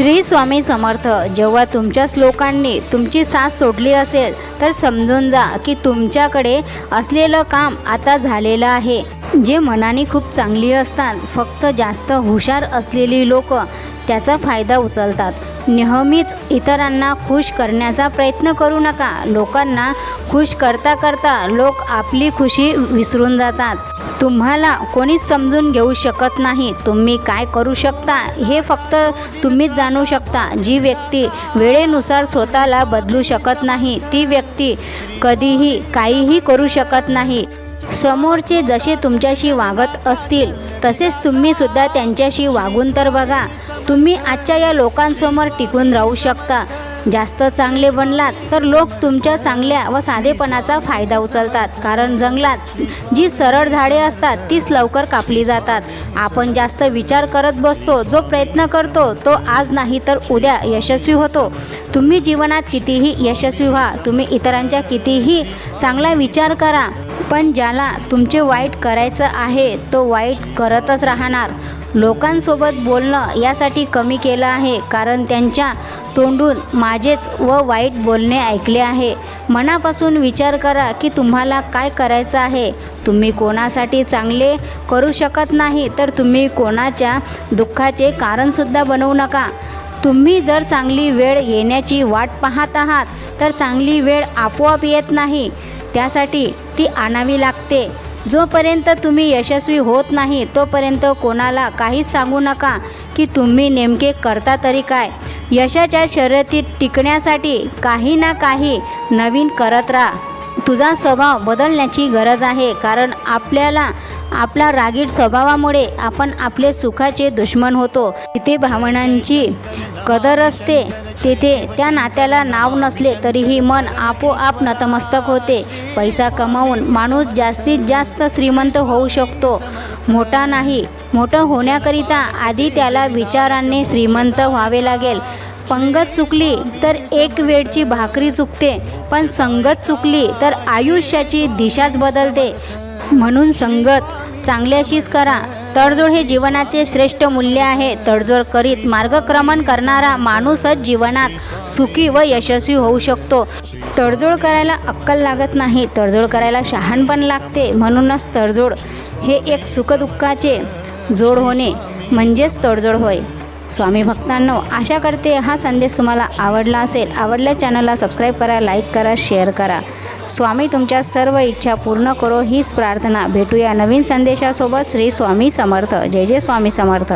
श्री स्वामी समर्थ जेव्हा तुमच्या श्लोकांनी तुमची साथ सोडली असेल तर समजून जा की तुमच्याकडे असलेलं काम आता झालेलं आहे. जे मनाने खूप चांगली असतात फक्त जास्त हुशार असलेली लोक त्याचा फायदा उचलतात. नेहमीच इतरांना खुश करण्याचा प्रयत्न करू नका. लोकांना खुश करता करता लोक आपली खुशी विसरून जातात. तुम्हाला कोणीच समजून घेऊ शकत नाही. तुम्ही काय करू शकता? हे फक्त तुम्हीच जाणू शकता. जी व्यक्ती वेळेनुसार स्वतःला बदलू शकत नाही ती व्यक्ती कधीही काहीही करू शकत नाही. समोरचे जसे तुमच्याशी वागत असतील तसेच तुम्हीसुद्धा त्यांच्याशी वागून तर बघा. तुम्ही आजच्या या लोकांसमोर टिकून राहू शकता. जास्त चांगले बनलात तर लोक तुमच्या चांगल्या व साधेपणाचा फायदा उचलतात. कारण जंगलात जी सरळ झाडे असतात तीच लवकर कापली जातात. आपण जास्त विचार करत बसतो जो प्रयत्न करतो तो आज नाही तर उद्या यशस्वी होतो. तुम्ही जीवनात कितीही यशस्वी व्हा तुम्ही इतरांच्या कितीही चांगला विचार करा पण ज्याला तुमचे वाईट करायचं आहे तो वाईट करतच राहणार. लोकांसोबत बोलणं यासाठी कमी केलं आहे कारण त्यांच्या तोंडून माझेच व वाईट बोलणे ऐकले आहे. मनापासून विचार करा की तुम्हाला काय करायचं आहे. तुम्ही कोणासाठी चांगले करू शकत नाही तर तुम्ही कोणाच्या दुःखाचे कारणसुद्धा बनवू नका. तुम्ही जर चांगली वेळ येण्याची वाट पाहत आहात तर चांगली वेळ आपोआप येत नाही. त्यासाठी ती आणावी लागते. जोपर्यंत तुम्ही यशस्वी होत नाही तोपर्यंत कोणाला काहीच सांगू नका की तुम्ही नेमके करता तरी काय. यशाच्या शर्यतीत टिकण्यासाठी काही ना काही नवीन करत राहा. तुझा स्वभाव बदलण्याची गरज आहे कारण आपल्याला आपला रागीट स्वभावामुळे आपण आपले सुखाचे दुश्मन होतो. तिथे भावनांची कदर असते तेथे त्या नात्याला नाव नसले तरीही मन आपोआप नतमस्तक होते. पैसा कमावून माणूस जास्तीत जास्त श्रीमंत होऊ शकतो. मोठा नाही मोठं होण्याकरिता आधी त्याला विचारांनी श्रीमंत व्हावे लागेल. पंगत चुकली तर एक वेळची भाकरी चुकते पण संगत चुकली तर आयुष्याची दिशाच बदलते. म्हणून संगत चांगल्याशीच करा. तडजोड हे जीवनाचे श्रेष्ठ मूल्य आहे. तडजोड करीत मार्गक्रमण करणारा माणूसच जीवनात सुखी व यशस्वी होऊ शकतो. तडजोड करायला अक्कल लागत नाही. तडजोड करायला शहाणपण लागते. म्हणूनच तडजोड हे एक सुखदुःखाचे जोड होणे म्हणजेच तडजोड होय. स्वामी भक्तांनो आशा करते हा संदेश तुम्हाला आवडला असेल. आवडल्या चॅनलला सबस्क्राईब करा लाईक करा शेअर करा. स्वामी तुमच्या सर्व इच्छा पूर्ण करो हीच प्रार्थना. भेटूया नवीन संदेशासोबत श्री स्वामी समर्थ. जय जय स्वामी समर्थ.